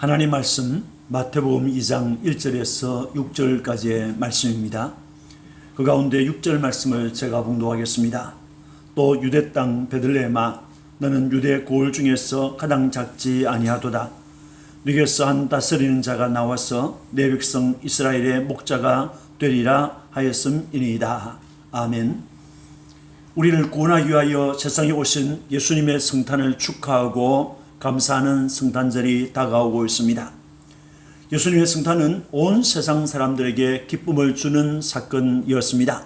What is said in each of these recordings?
하나님 말씀 마태복음 2장 1절에서 6절까지의 말씀입니다. 그 가운데 6절 말씀을 제가 봉독하겠습니다. 또 유대 땅 베들레헴아 너는 유대 고을 중에서 가장 작지 아니하도다. 네게서 한 다스리는 자가 나와서 내 백성 이스라엘의 목자가 되리라 하였음이니이다. 아멘. 우리를 구원하기 위하여 세상에 오신 예수님의 성탄을 축하하고 감사하는 성탄절이 다가오고 있습니다. 예수님의 성탄은 온 세상 사람들에게 기쁨을 주는 사건이었습니다.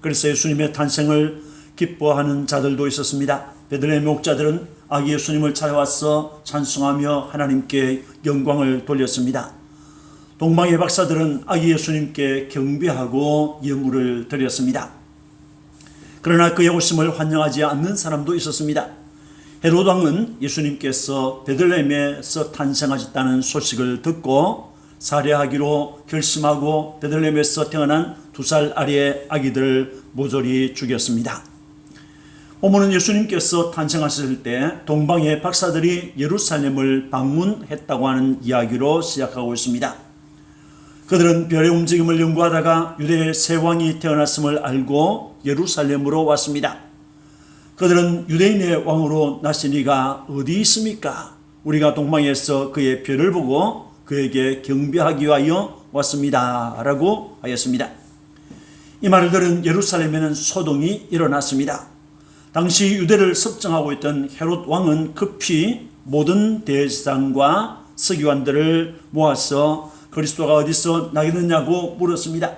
그래서 예수님의 탄생을 기뻐하는 자들도 있었습니다. 베들레헴 목자들은 아기 예수님을 찾아와서 찬송하며 하나님께 영광을 돌렸습니다. 동방의 박사들은 아기 예수님께 경배하고 예물을 드렸습니다. 그러나 그의 오심을 환영하지 않는 사람도 있었습니다. 헤로드 왕은 예수님께서 베들레헴에서 탄생하셨다는 소식을 듣고 살해하기로 결심하고 베들레헴에서 태어난 두 살 아래의 아기들을 모조리 죽였습니다. 오모는 예수님께서 탄생하셨을 때 동방의 박사들이 예루살렘을 방문했다고 하는 이야기로 시작하고 있습니다. 그들은 별의 움직임을 연구하다가 유대의 새 왕이 태어났음을 알고 예루살렘으로 왔습니다. 그들은 유대인의 왕으로 나신 이가 어디 있습니까? 우리가 동방에서 그의 별을 보고 그에게 경배하기 위하여 왔습니다. 라고 하였습니다. 이 말을 들은 예루살렘에는 소동이 일어났습니다. 당시 유대를 섭정하고 있던 헤롯 왕은 급히 모든 대제사장과 서기관들을 모아서 그리스도가 어디서 나겠느냐고 물었습니다.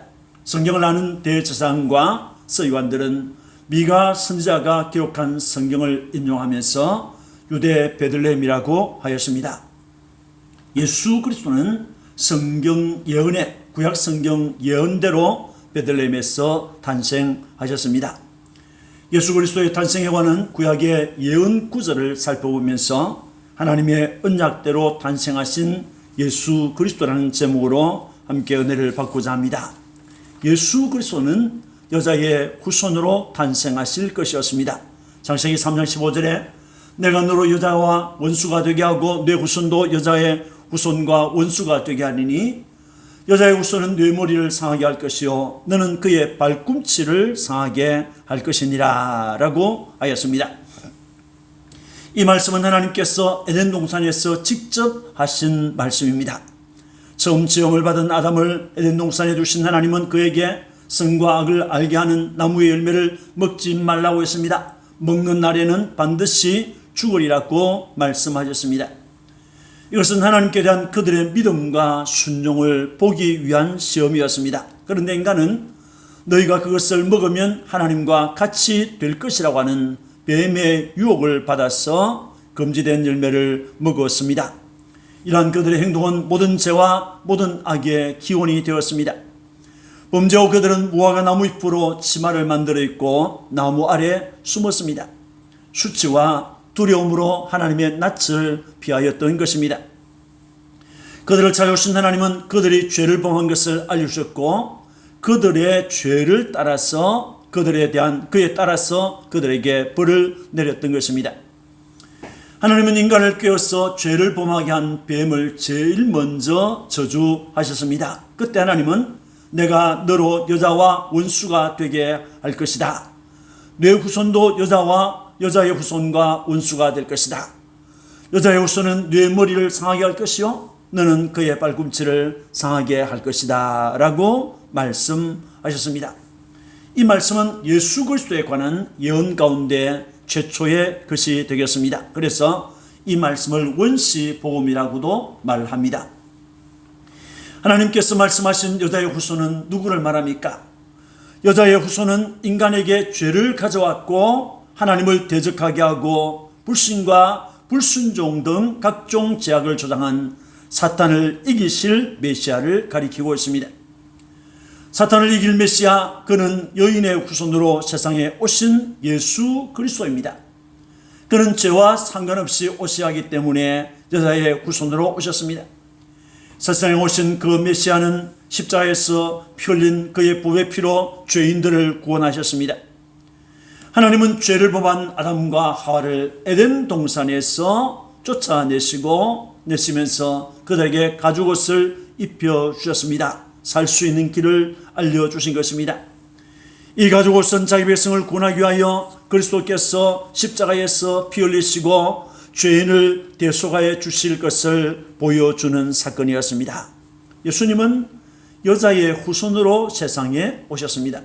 성경을 아는 대제사장과 서기관들은 미가 선지자가 기록한 성경을 인용하면서 유대 베들레헴이라고 하였습니다. 예수 그리스도는 성경 예언의 구약 성경 예언대로 베들레헴에서 탄생하셨습니다. 예수 그리스도의 탄생에 관한 구약의 예언 구절을 살펴보면서 하나님의 언약대로 탄생하신 예수 그리스도라는 제목으로 함께 은혜를 받고자 합니다. 예수 그리스도는 여자의 후손으로 탄생하실 것이었습니다. 창세기 3장 15절에 내가 너로 여자와 원수가 되게 하고 내 후손도 여자의 후손과 원수가 되게 하리니 여자의 후손은 뇌 머리를 상하게 할 것이요 너는 그의 발꿈치를 상하게 할 것이니라 라고 하였습니다. 이 말씀은 하나님께서 에덴 동산에서 직접 하신 말씀입니다. 처음 지음을 받은 아담을 에덴 동산에 두신 하나님은 그에게 선과 악을 알게 하는 나무의 열매를 먹지 말라고 했습니다. 먹는 날에는 반드시 죽으리라고 말씀하셨습니다. 이것은 하나님께 대한 그들의 믿음과 순종을 보기 위한 시험이었습니다. 그런데 인간은 너희가 그것을 먹으면 하나님과 같이 될 것이라고 하는 뱀의 유혹을 받아서 금지된 열매를 먹었습니다. 이러한 그들의 행동은 모든 죄와 모든 악의 기원이 되었습니다. 범죄후 그들은 무화과 나무 잎으로 치마를 만들어 입고 나무 아래 숨었습니다. 수치와 두려움으로 하나님의 낯을 피하였던 것입니다. 그들을 찾아오신 하나님은 그들이 죄를 범한 것을 알려주셨고 그들의 죄를 따라서 그들에 대한 그에 따라서 그들에게 벌을 내렸던 것입니다. 하나님은 인간을 깨워서 죄를 범하게 한 뱀을 제일 먼저 저주하셨습니다. 그때 하나님은 내가 너로 여자와 원수가 되게 할 것이다. 내 후손도 여자와 여자의 후손과 원수가 될 것이다. 여자의 후손은 내 머리를 상하게 할 것이요 너는 그의 발꿈치를 상하게 할 것이다. 라고 말씀하셨습니다. 이 말씀은 예수 그리스도에 관한 예언 가운데 최초의 것이 되겠습니다. 그래서 이 말씀을 원시 복음이라고도 말합니다. 하나님께서 말씀하신 여자의 후손은 누구를 말합니까? 여자의 후손은 인간에게 죄를 가져왔고 하나님을 대적하게 하고 불신과 불순종 등 각종 제약을 조장한 사탄을 이기실 메시아를 가리키고 있습니다. 사탄을 이길 메시아 그는 여인의 후손으로 세상에 오신 예수 그리스도입니다. 그는 죄와 상관없이 오셔야 하기 때문에 여자의 후손으로 오셨습니다. 세상에 오신 그 메시아는 십자가에서 피 흘린 그의 보배 피로 죄인들을 구원하셨습니다. 하나님은 죄를 범한 아담과 하와를 에덴 동산에서 쫓아내시고 내시면서 그들에게 가죽옷을 입혀 주셨습니다. 살 수 있는 길을 알려 주신 것입니다. 이 가죽옷은 자기 백성을 구원하기 위하여 그리스도께서 십자가에서 피 흘리시고 죄인을 대속하여 주실 것을 보여주는 사건이었습니다. 예수님은 여자의 후손으로 세상에 오셨습니다.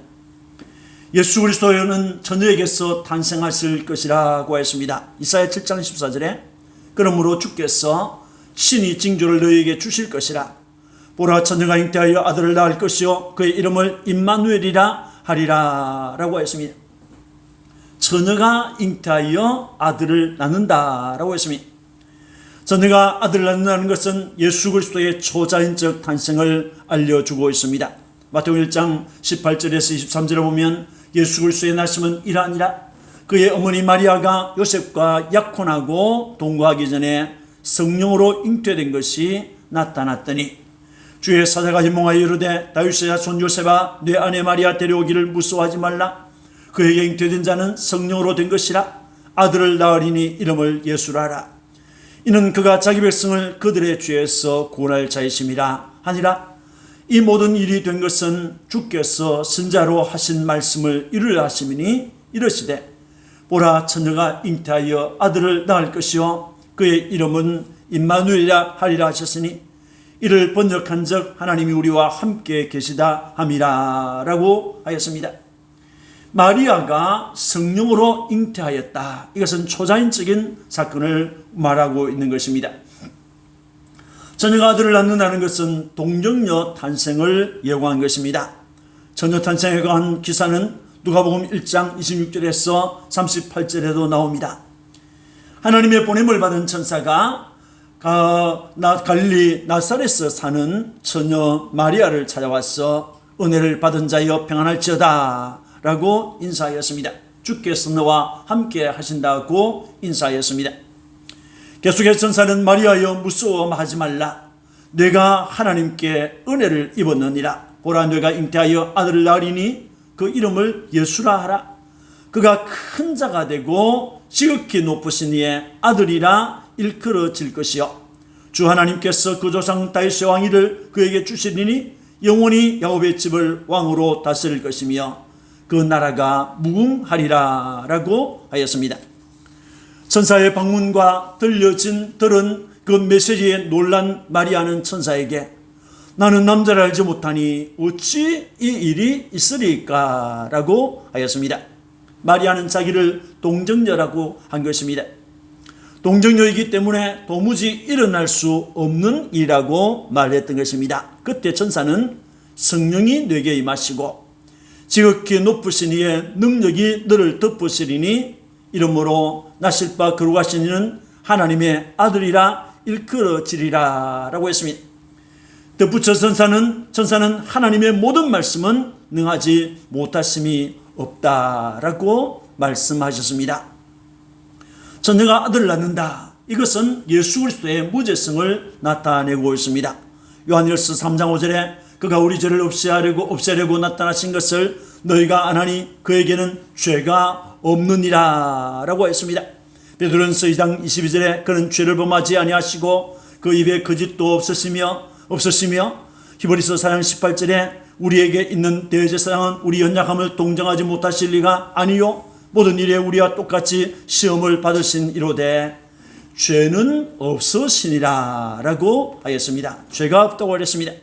예수 그리스도는 처녀에게서 탄생하실 것이라고 했습니다. 이사야 7장 14절에 그러므로 주께서 신이 징조를 너희에게 주실 것이라 보라 처녀가 잉태하여 아들을 낳을 것이요 그의 이름을 임마누엘이라 하리라 라고 했습니다. 처녀가 잉태하여 아들을 낳는다라고 했습니다. 처녀가 아들을 낳는다는 것은 예수 그리스도의 초자연적 탄생을 알려주고 있습니다. 마태복음 1장 18절에서 23절에 보면 예수 그리스도의 날씀은 이러하니라 그의 어머니 마리아가 요셉과 약혼하고 동거하기 전에 성령으로 잉태된 것이 나타났더니 주의 사자가 희몽하여 이르되 다윗의 자손 요셉아 내 아내 마리아 데려오기를 무서워하지 말라 그에게 잉태된 자는 성령으로 된 것이라 아들을 낳으리니 이름을 예수라라 이는 그가 자기 백성을 그들의 죄에서 구원할 자이심이라 하니라 이 모든 일이 된 것은 주께서 선자로 하신 말씀을 이루려 하심이니 이르시되 보라 처녀가 잉태하여 아들을 낳을 것이요 그의 이름은 임마누엘이라 하리라 하셨으니 이를 번역한 적 하나님이 우리와 함께 계시다 함이라라고 하였습니다. 마리아가 성령으로 잉태하였다. 이것은 초자연적인 사건을 말하고 있는 것입니다. 처녀가 아들을 낳는다는 것은 동정녀 탄생을 예고한 것입니다. 처녀 탄생에 관한 기사는 누가복음 1장 26절에서 38절에도 나옵니다. 하나님의 보냄을 받은 천사가 갈리 나사렛에 사는 처녀 마리아를 찾아와서 은혜를 받은 자여 평안할지어다 라고 인사하였습니다. 주께서 너와 함께 하신다고 인사하였습니다. 계속해서 천사는 마리아여 무서워하지 말라. 내가 하나님께 은혜를 입었느니라. 보라 내가 잉태하여 아들을 낳으리니 그 이름을 예수라 하라. 그가 큰 자가 되고 지극히 높으신 이의 아들이라 일컬어질 것이요. 주 하나님께서 그 조상 다윗의 왕위를 그에게 주시리니 영원히 야곱의 집을 왕으로 다스릴 것이며 그 나라가 무궁하리라 라고 하였습니다. 천사의 방문과 들려진 들은 그 메시지에 놀란 마리아는 천사에게 나는 남자를 알지 못하니 어찌 이 일이 있으리까 라고 하였습니다. 마리아는 자기를 동정녀라고 한 것입니다. 동정녀이기 때문에 도무지 일어날 수 없는 일이라고 말했던 것입니다. 그때 천사는 성령이 내게 임하시고 지극히 높으신 이의 능력이 너를 덮으시리니 이러므로 나실 바 거룩하신 이는 하나님의 아들이라 일컬어지리라 라고 했습니다. 덧붙여 천사는 천사는 하나님의 모든 말씀은 능하지 못하심이 없다라고 말씀하셨습니다. 전녀가 아들을 낳는다. 이것은 예수 그리스도의 무죄성을 나타내고 있습니다. 요한일서 3장 5절에 그가 우리 죄를 없애하려고 없애려고 나타나신 것을 너희가 안하니 그에게는 죄가 없느니라라고 했습니다. 베드로전서 2장 22절에 그는 죄를 범하지 아니하시고 그 입에 거짓도 없으시며 없으시며 히브리서 4장 18절에 우리에게 있는 대제사장은 우리 연약함을 동정하지 못하실 리가 아니요 모든 일에 우리와 똑같이 시험을 받으신 이로되 죄는 없으시니라라고 하였습니다. 죄가 없다고 하였습니다.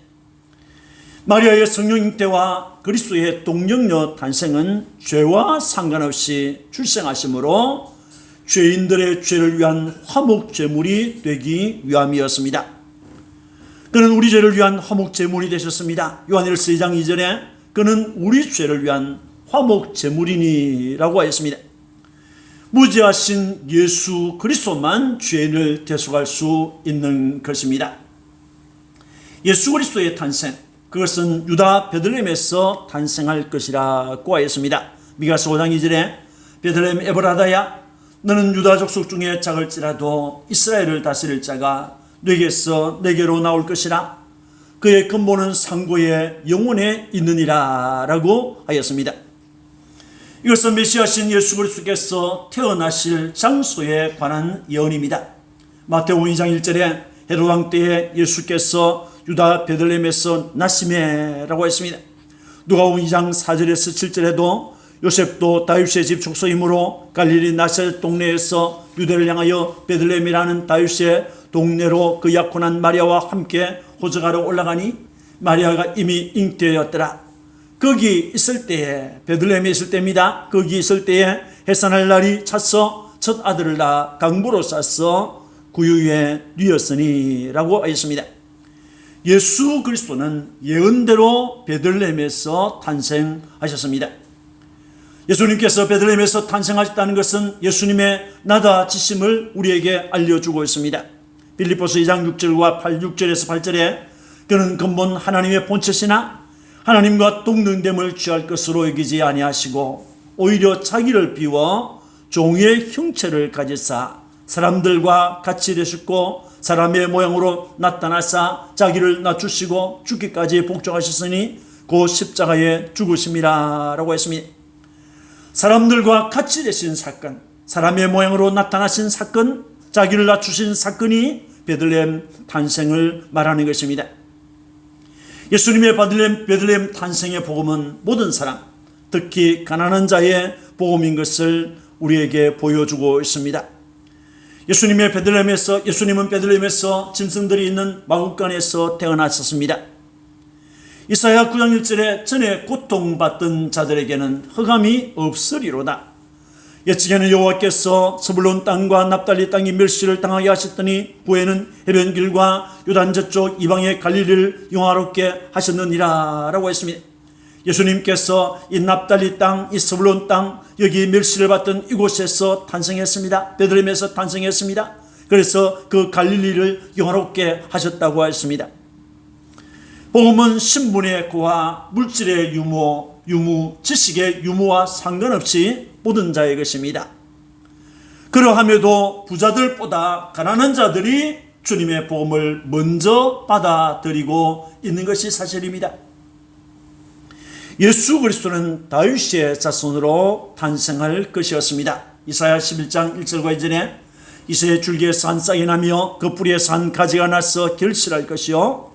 마리아의 성령 잉태와 그리스도의 동정녀 탄생은 죄와 상관없이 출생하심으로 죄인들의 죄를 위한 화목 제물이 되기 위함이었습니다. 그는 우리 죄를 위한 화목 제물이 되셨습니다. 요한일서 2장 2절에 그는 우리 죄를 위한 화목 제물이니라고 하였습니다. 무지하신 예수 그리스도만 죄인을 대속할 수 있는 것입니다. 예수 그리스도의 탄생 그것은 유다 베들렘에서 탄생할 것이라고 하였습니다. 미가서 5장 2절에 베들렘 에브라다야 너는 유다 족속 중에 작을지라도 이스라엘을 다스릴 자가 내게서 내게로 나올 것이라 그의 근본은 상고의 영혼에 있느니라 라고 하였습니다. 이것은 메시아신 예수 그리스도께서 태어나실 장소에 관한 예언입니다. 마태복음 2장 1절에 헤롯 왕 때에 예수께서 유다 베들레헴에서 나심해라고 했습니다. 누가복음 2장 4절에서 7절에도 요셉도 다윗의 집 족속이므로 갈릴리 나셀 동네에서 유대를 향하여 베들레헴이라는 다윗의 동네로 그 약혼한 마리아와 함께 호적하러 올라가니 마리아가 이미 잉태였더라. 거기 있을 때에 베들레헴에 있을 때입니다. 거기 있을 때에 해산할 날이 찼어 첫 아들을 낳아 강부로 쌌어 구유에 뉘었으니라고 하였습니다. 예수 그리스도는 예언대로 베들레헴에서 탄생하셨습니다. 예수님께서 베들레헴에서 탄생하셨다는 것은 예수님의 나다지심을 우리에게 알려주고 있습니다. 빌리포스 2장 6절과 8, 6절에서 8절에 그는 근본 하나님의 본체시나 하나님과 동등됨을 취할 것으로 여기지 아니하시고 오히려 자기를 비워 종의 형체를 가지사 사람들과 같이 되셨고 사람의 모양으로 나타나사 자기를 낮추시고 죽기까지 복종하셨으니 그 십자가에 죽으심이라라고 했습니다. 사람들과 같이 되신 사건, 사람의 모양으로 나타나신 사건, 자기를 낮추신 사건이 베들레헴 탄생을 말하는 것입니다. 예수님의 베들레헴, 베들레헴 탄생의 복음은 모든 사람, 특히 가난한 자의 복음인 것을 우리에게 보여주고 있습니다. 예수님의 베들레헴에서 예수님은 베들레헴에서 짐승들이 있는 마국간에서 태어나셨습니다. 이사야 9장 1절에 전에 고통받던 자들에게는 흑암이 없으리로다. 예측에는 여호와께서 스불론 땅과 납달리 땅이 멸시를 당하게 하셨더니 후에는 해변길과 요단 저쪽 이방의 갈릴리를 영화롭게 하셨느니라 라고 했습니다. 예수님께서 이 납달리 땅, 이 스불론 땅, 여기 멸시를 받던 이곳에서 탄생했습니다. 베들레헴에서 탄생했습니다. 그래서 그 갈릴리를 영화롭게 하셨다고 했습니다. 복음은 신분의 고와 물질의 유무, 유무, 지식의 유무와 상관없이 모든 자의 것입니다. 그러함에도 부자들보다 가난한 자들이 주님의 복음을 먼저 받아들이고 있는 것이 사실입니다. 예수 그리스도는 다윗의 자손으로 탄생할 것이었습니다. 이사야 11장 1절과 2절에 이새의 줄기에서 한 싹이 나며 그 뿌리에서 한 가지가 나서 결실할 것이요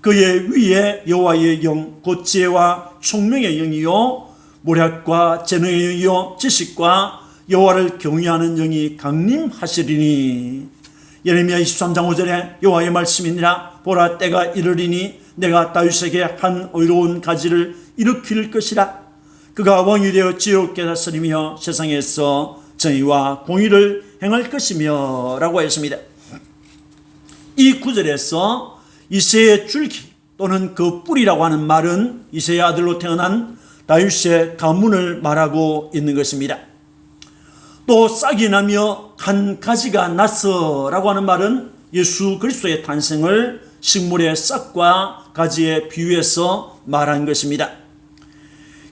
그의 위에 여호와의 영, 곧 지혜와 총명의 영이요 모략과 재능의 영이요 지식과 여호와를 경외하는 영이 강림하시리니 예레미야 23장 5절에 여호와의 말씀이니라 보라 때가 이르리니 내가 다윗에게 한 의로운 가지를 일으킬 것이라 그가 왕이 되어 지옥게 다스리며 세상에서 정의와 공의를 행할 것이며 라고 했습니다. 이 구절에서 이세의 줄기 또는 그 뿌리라고 하는 말은 이세의 아들로 태어난 다윗의 가문을 말하고 있는 것입니다. 또 싹이 나며 한 가지가 났어라고 하는 말은 예수 그리스도의 탄생을 식물의 싹과 가지에 비유해서 말한 것입니다.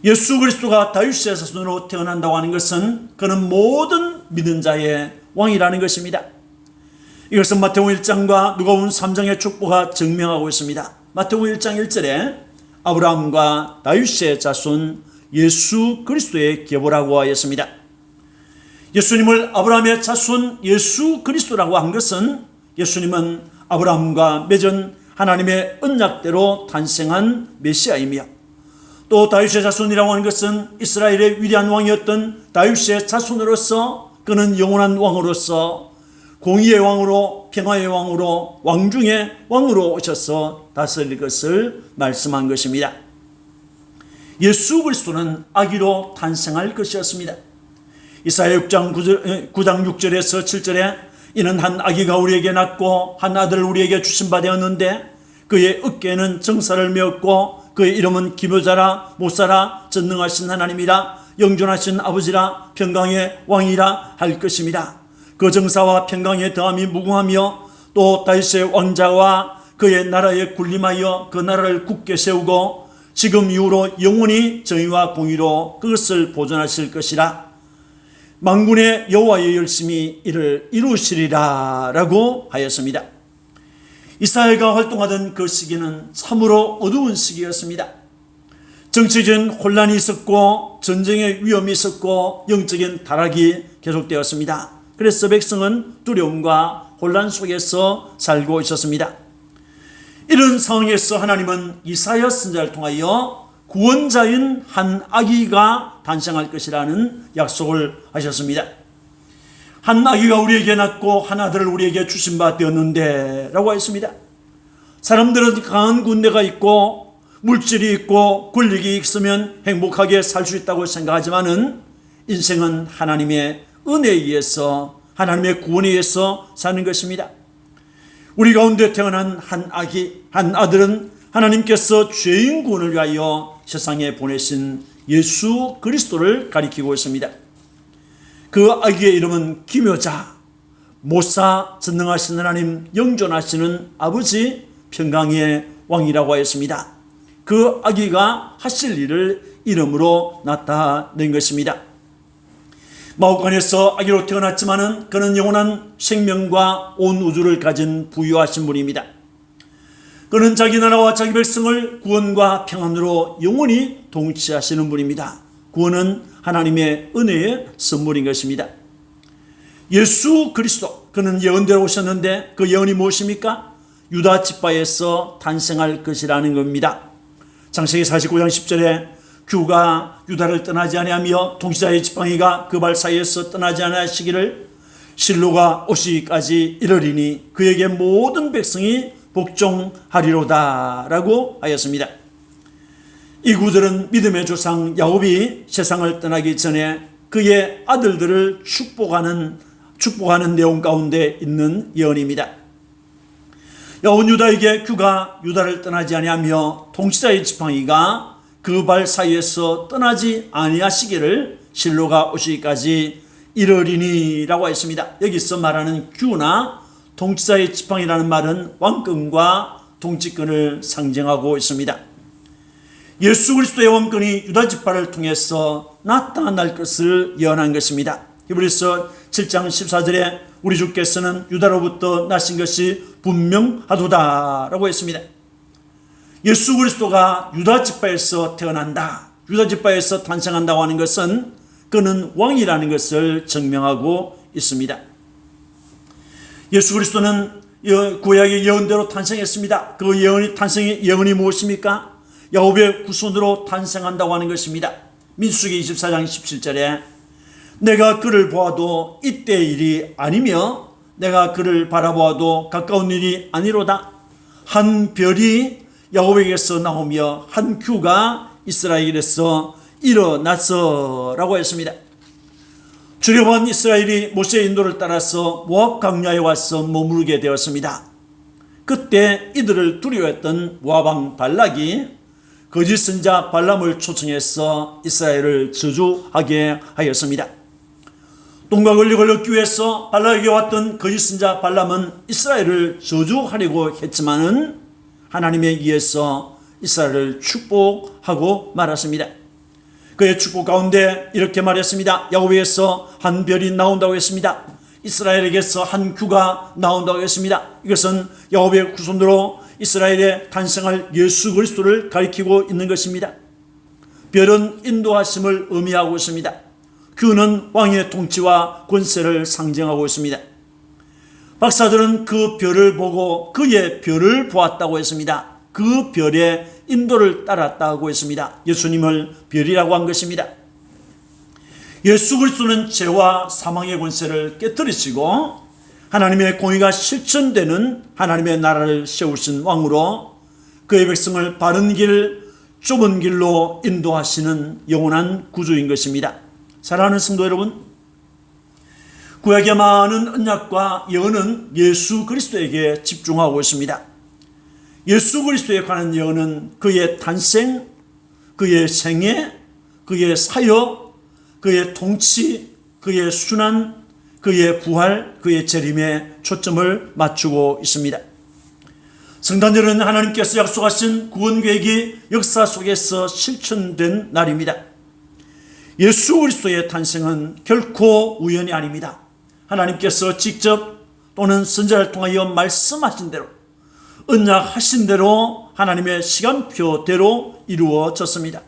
예수 그리스도가 다윗의 자손으로 태어난다고 하는 것은 그는 모든 믿는 자의 왕이라는 것입니다. 이것은 마태복음 1장과 누가복음 3장의 축보가 증명하고 있습니다. 마태복음 1장 1절에 아브라함과 다윗의 자손 예수 그리스도의 계보라고 하였습니다. 예수님을 아브라함의 자손 예수 그리스도라고 한 것은 예수님은 아브라함과 맺은 하나님의 언약대로 탄생한 메시아이며 또 다윗의 자손이라고 하는 것은 이스라엘의 위대한 왕이었던 다윗의 자손으로서 그는 영원한 왕으로서 공의의 왕으로 평화의 왕으로 왕중의 왕으로 오셔서 다스릴 것을 말씀한 것입니다. 예수 그리스도는 아기로 탄생할 것이었습니다. 이사야 6장 9절, 9장 6절에서 7절에 이는 한 아기가 우리에게 낳고 한 아들을 우리에게 주신 바 되었는데 그의 어깨에는 정사를 메었고 그의 이름은 기묘자라 못사라 전능하신 하나님이라 영존하신 아버지라 평강의 왕이라 할 것입니다. 그 정사와 평강의 더함이 무궁하며 또 다윗의 왕자와 그의 나라에 군림하여 그 나라를 굳게 세우고 지금 이후로 영원히 정의와 공의로 그것을 보존하실 것이라 망군의 여호와의 열심히 이를 이루시리라라고 하였습니다. 이스라엘가 활동하던 그 시기는 참으로 어두운 시기였습니다. 정치적인 혼란이 있었고 전쟁의 위험이 있었고 영적인 타락이 계속되었습니다. 그래서 백성은 두려움과 혼란 속에서 살고 있었습니다. 이런 상황에서 하나님은 이사야 선자를 통하여 구원자인 한 아기가 탄생할 것이라는 약속을 하셨습니다. 한 아기가 우리에게 낳고 한 아들을 우리에게 주신 바 되었는데 라고 했습니다. 사람들은 강한 군대가 있고 물질이 있고 권력이 있으면 행복하게 살 수 있다고 생각하지만은 인생은 하나님의 은혜에 의해서 하나님의 구원에 의해서 사는 것입니다. 우리 가운데 태어난 한 아기, 한 아들은 하나님께서 죄인 구원을 위하여 세상에 보내신 예수 그리스도를 가리키고 있습니다. 그 아기의 이름은 기묘자, 모사 전능하신 하나님 영존하시는 아버지 평강의 왕이라고 하였습니다. 그 아기가 하실 일을 이름으로 나타낸 것입니다. 마오간에서 아기로 태어났지만은 그는 영원한 생명과 온 우주를 가진 부유하신 분입니다. 그는 자기 나라와 자기 백성을 구원과 평안으로 영원히 통치하시는 분입니다. 구원은 하나님의 은혜의 선물인 것입니다. 예수 그리스도 그는 예언대로 오셨는데 그 예언이 무엇입니까? 유다 지파에서 탄생할 것이라는 겁니다. 창세기 49장 10절에 규가 유다를 떠나지 아니하며 동시자의 지팡이가 그 발 사이에서 떠나지 아니하시기를 실로가 오시기까지 이르리니 그에게 모든 백성이 복종하리로다라고 하였습니다. 이 구절은 믿음의 조상 야곱이 세상을 떠나기 전에 그의 아들들을 축복하는 축복하는 내용 가운데 있는 예언입니다. 야혼 유다에게 규가 유다를 떠나지 아니하며 통치자의 지팡이가 그 발 사이에서 떠나지 아니하시기를 실로가 오시기까지 이르리니라고 했습니다. 여기서 말하는 규나 통치자의 지팡이라는 말은 왕권과 통치권을 상징하고 있습니다. 예수 그리스도의 왕권이 유다 지파를 통해서 나타날 것을 예언한 것입니다. 히브리서 7장 14절에 우리 주께서는 유다로부터 나신 것이 분명하도다라고 했습니다. 예수 그리스도가 유다 지파에서 태어난다. 유다 지파에서 탄생한다고 하는 것은 그는 왕이라는 것을 증명하고 있습니다. 예수 그리스도는 구약의 예언대로 탄생했습니다. 그 예언이 탄생의 예언이 무엇입니까? 야곱의 후손으로 탄생한다고 하는 것입니다. 민수기 24장 17절에 내가 그를 보아도 이때 일이 아니며 내가 그를 바라보아도 가까운 일이 아니로다. 한 별이 야곱에게서 나오며 한 규가 이스라엘에서 일어났어라고 했습니다. 주려본 이스라엘이 모세의 인도를 따라서 모압 강야에 와서 머무르게 되었습니다. 그때 이들을 두려워했던 모압왕 발락이 거짓 선자 발람을 초청해서 이스라엘을 저주하게 하였습니다. 똥과 권력을 얻기 위해서 발락에게 왔던 거짓 선자 발람은 이스라엘을 저주하려고 했지만은 하나님에 의해서 이스라엘을 축복하고 말았습니다. 그의 축복 가운데 이렇게 말했습니다. 야곱에서 한 별이 나온다고 했습니다. 이스라엘에게서 한 규가 나온다고 했습니다. 이것은 야곱의 후손으로 이스라엘에 탄생할 예수 그리스도를 가리키고 있는 것입니다. 별은 인도하심을 의미하고 있습니다. 규는 왕의 통치와 권세를 상징하고 있습니다. 박사들은 그 별을 보고 그의 별을 보았다고 했습니다. 그 별의 인도를 따랐다고 했습니다. 예수님을 별이라고 한 것입니다. 예수 그리스도는 죄와 사망의 권세를 깨뜨리시고 하나님의 공의가 실천되는 하나님의 나라를 세우신 왕으로 그의 백성을 바른 길, 좁은 길로 인도하시는 영원한 구주인 것입니다. 사랑하는 성도 여러분, 구약의 많은 언약과 예언은 예수 그리스도에게 집중하고 있습니다. 예수 그리스도에 관한 예언은 그의 탄생, 그의 생애, 그의 사역, 그의 통치, 그의 순환, 그의 부활, 그의 재림에 초점을 맞추고 있습니다. 성탄절은 하나님께서 약속하신 구원 계획이 역사 속에서 실천된 날입니다. 예수 그리스도의 탄생은 결코 우연이 아닙니다. 하나님께서 직접 또는 선자를 통하여 말씀하신 대로 언약하신 대로 하나님의 시간표대로 이루어졌습니다.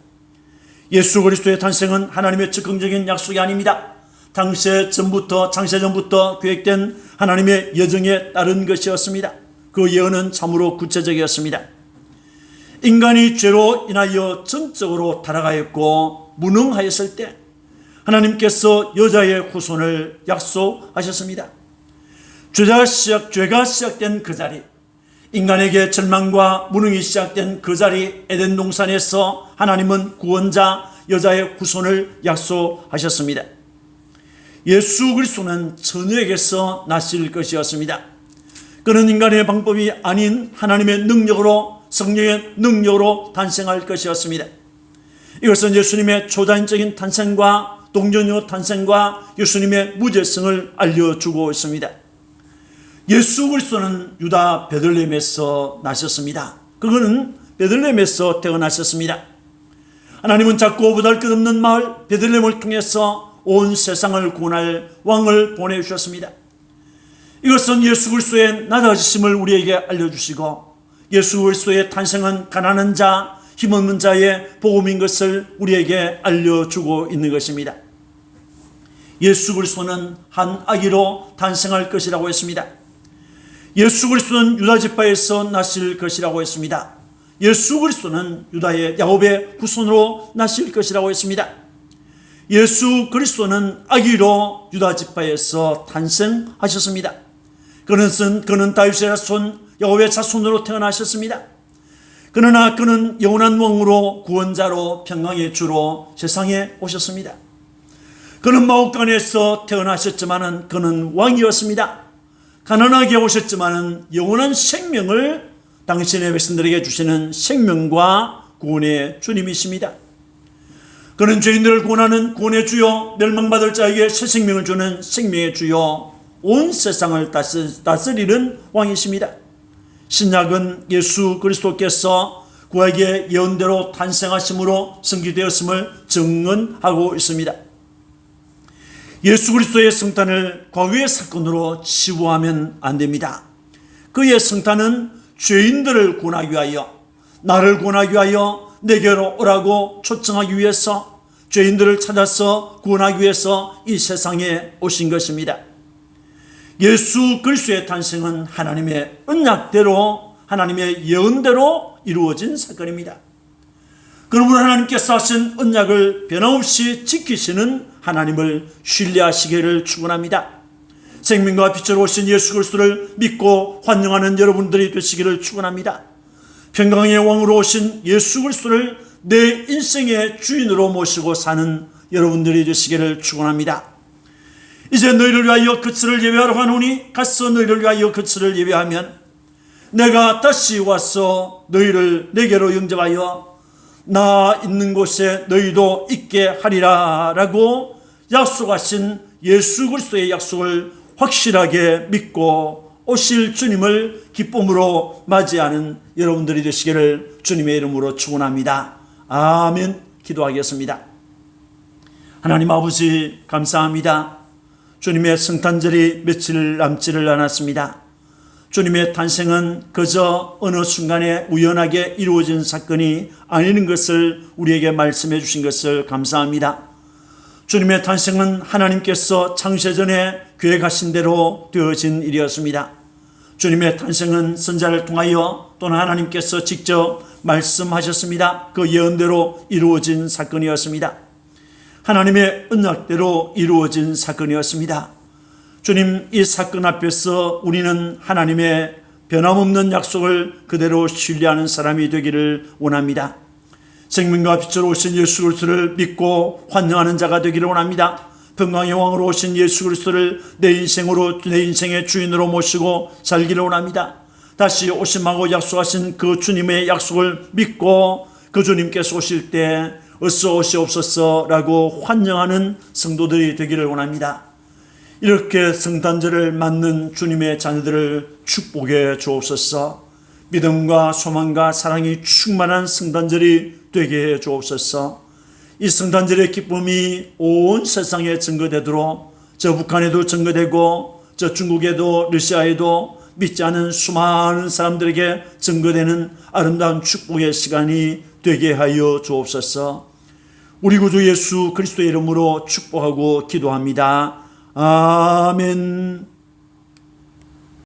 예수 그리스도의 탄생은 하나님의 즉흥적인 약속이 아닙니다. 장세 전부터 장세 전부터 계획된 하나님의 여정에 따른 것이었습니다. 그 예언은 참으로 구체적이었습니다. 인간이 죄로 인하여 전적으로 타락하였고 무능하였을 때 하나님께서 여자의 후손을 약속하셨습니다. 죄가 시작 죄가 시작된 그 자리 인간에게 절망과 무능이 시작된 그 자리 에덴 동산에서 하나님은 구원자 여자의 후손을 약속하셨습니다. 예수 그리스도는 처녀에게서 나실 것이었습니다. 그는 인간의 방법이 아닌 하나님의 능력으로 성령의 능력으로 탄생할 것이었습니다. 이것은 예수님의 초자연적인 탄생과 동전요 탄생과 예수님의 무죄성을 알려주고 있습니다. 예수 그리스도는 유다 베들레헴에서 나셨습니다. 그거는 베들레헴에서 태어나셨습니다. 하나님은 작고 보잘것없는 마을 베들레헴을 통해서 온 세상을 구원할 왕을 보내주셨습니다. 이것은 예수 그리스도의 낮아지심을 우리에게 알려주시고 예수 그리스도의 탄생은 가난한 자, 힘없는 자의 복음인 것을 우리에게 알려주고 있는 것입니다. 예수 그리스도는 한 아기로 탄생할 것이라고 했습니다. 예수 그리스도는 유다 지파에서 나실 것이라고 했습니다. 예수 그리스도는 유다의 야곱의 후손으로 나실 것이라고 했습니다. 예수 그리스도는 아기로 유다 지파에서 탄생하셨습니다. 그는 그는 다윗의 자손 야곱의 자손으로 태어나셨습니다. 그러나 그는 영원한 왕으로 구원자로 평강의 주로 세상에 오셨습니다. 그는 마옥간에서 태어나셨지만은 그는 왕이었습니다. 가난하게 오셨지만은 영원한 생명을 당신의 백성들에게 주시는 생명과 구원의 주님이십니다. 그는 죄인들을 구원하는 구원의 주요 멸망받을 자에게 새 생명을 주는 생명의 주요 온 세상을 다스리는 왕이십니다. 신약은 예수 그리스도께서 그에게 예언대로 탄생하심으로 성기되었음을 증언하고 있습니다. 예수 그리스도의 성탄을 과거의 사건으로 치부하면 안 됩니다. 그의 성탄은 죄인들을 구원하기 위하여 나를 구원하기 위하여 내게로 오라고 초청하기 위해서 죄인들을 찾아서 구원하기 위해서 이 세상에 오신 것입니다. 예수 그리스도의 탄생은 하나님의 언약대로 하나님의 예언대로 이루어진 사건입니다. 그러므로 하나님께서 하신 언약을 변함없이 지키시는 하나님을 신뢰하시기를 축원합니다. 생명과 빛으로 오신 예수 그리스도를 믿고 환영하는 여러분들이 되시기를 축원합니다. 평강의 왕으로 오신 예수 그리스도를 내 인생의 주인으로 모시고 사는 여러분들이 되시기를 축원합니다. 이제 너희를 위하여 그치를 예배하러 가노니 가서 너희를 위하여 그치를 예배하면 내가 다시 와서 너희를 내게로 영접하여 나 있는 곳에 너희도 있게 하리라라고 약속하신 예수 그리스도의 약속을 확실하게 믿고 오실 주님을 기쁨으로 맞이하는 여러분들이 되시기를 주님의 이름으로 축원합니다. 아멘. 기도하겠습니다. 하나님 아버지 감사합니다. 주님의 성탄절이 며칠 남지를 않았습니다. 주님의 탄생은 그저 어느 순간에 우연하게 이루어진 사건이 아닌 것을 우리에게 말씀해 주신 것을 감사합니다. 주님의 탄생은 하나님께서 창세전에 계획하신 대로 되어진 일이었습니다. 주님의 탄생은 선자를 통하여 또는 하나님께서 직접 말씀하셨습니다. 그 예언대로 이루어진 사건이었습니다. 하나님의 언약대로 이루어진 사건이었습니다. 주님 이 사건 앞에서 우리는 하나님의 변함없는 약속을 그대로 신뢰하는 사람이 되기를 원합니다. 생명과 빛으로 오신 예수 그리스도를 믿고 환영하는 자가 되기를 원합니다. 평강의 왕으로 오신 예수 그리스도를 내 인생으로 내 인생의 주인으로 모시고 살기를 원합니다. 다시 오심하고 약속하신 그 주님의 약속을 믿고 그 주님께서 오실 때 어서 오시옵소서라고 환영하는 성도들이 되기를 원합니다. 이렇게 성탄절을 맞는 주님의 자녀들을 축복해 주옵소서. 믿음과 소망과 사랑이 충만한 성탄절이 되게 해 주옵소서. 이 성탄절의 기쁨이 온 세상에 증거되도록 저 북한에도 증거되고 저 중국에도 러시아에도 믿지 않은 수많은 사람들에게 증거되는 아름다운 축복의 시간이 되게 하여 주옵소서. 우리 구주 예수 그리스도의 이름으로 축복하고 기도합니다. 아멘.